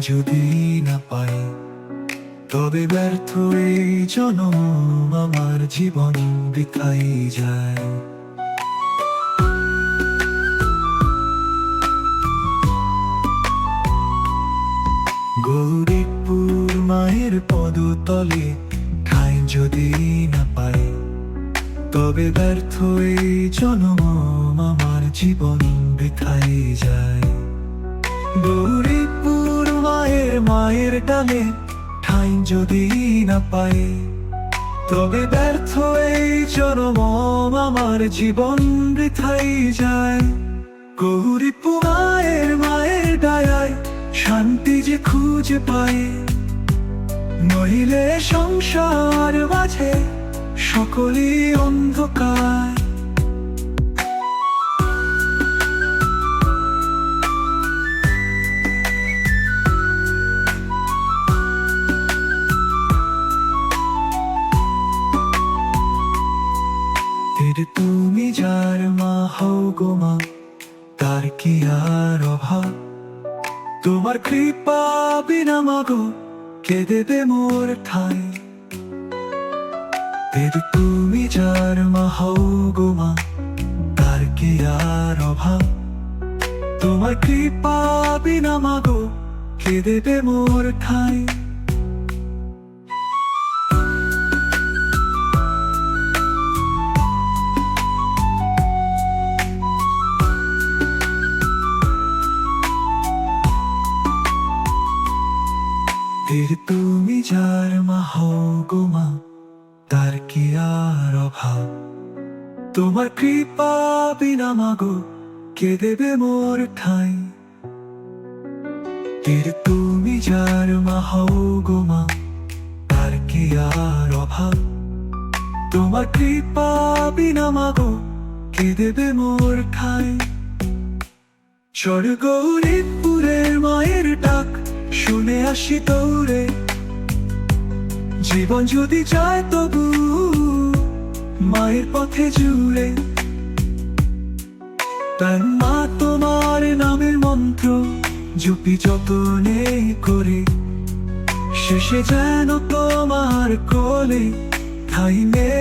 যদি না পাই, তবে ব্যর্থ এই জনম আমার জীবন বৃথাই যায়। গৌরীপুর মায়ের পদতলে ঠাই যদি না পাই, তবে ব্যর্থ এই জনম আমার জীবন বৃথাই যায়। গৌরীপুর মায়ের মায়ের ডালে ঠাই যদি না পাই তবে ব্যর্থ এই জনম আমার জীবন বৃথাই যায়। গৌরীপুর মায়ের মায়ের ডায়ায় শান্তি যে খুঁজে পায়। নইলে সংসার মাঝে সকলই অন্ধকার। তীর তুমি যার মা হও গো মা, তার কি আর অভাব? তোমার কৃপা বিনা মাগো, কে দেবে মোর ঠাই? তুমি যার মা হও গো মা, তার কি আর অভাব? তোমার কৃপা বিনা মাগো, কে দেবে মোর ঠাই? তীর তুমি যার মা হও গো তার কি আর অভাব? তোমার কৃপা বিনা মাগো, কে দেবে মোর ঠাই? তীর তুমি যার মা হও গো তার কি আর অভাব? তোমার কৃপা বিনা মাগো, কে দেবে মোর ঠাই? ডাক আসি দৌড়ে। জীবন যদি যায় তবু মায়ের পথে জুড়ে। তার মা তোমার নামের মন্ত্র, জুপি যতনে করে। শেষে যেন তোমার কোলে মোর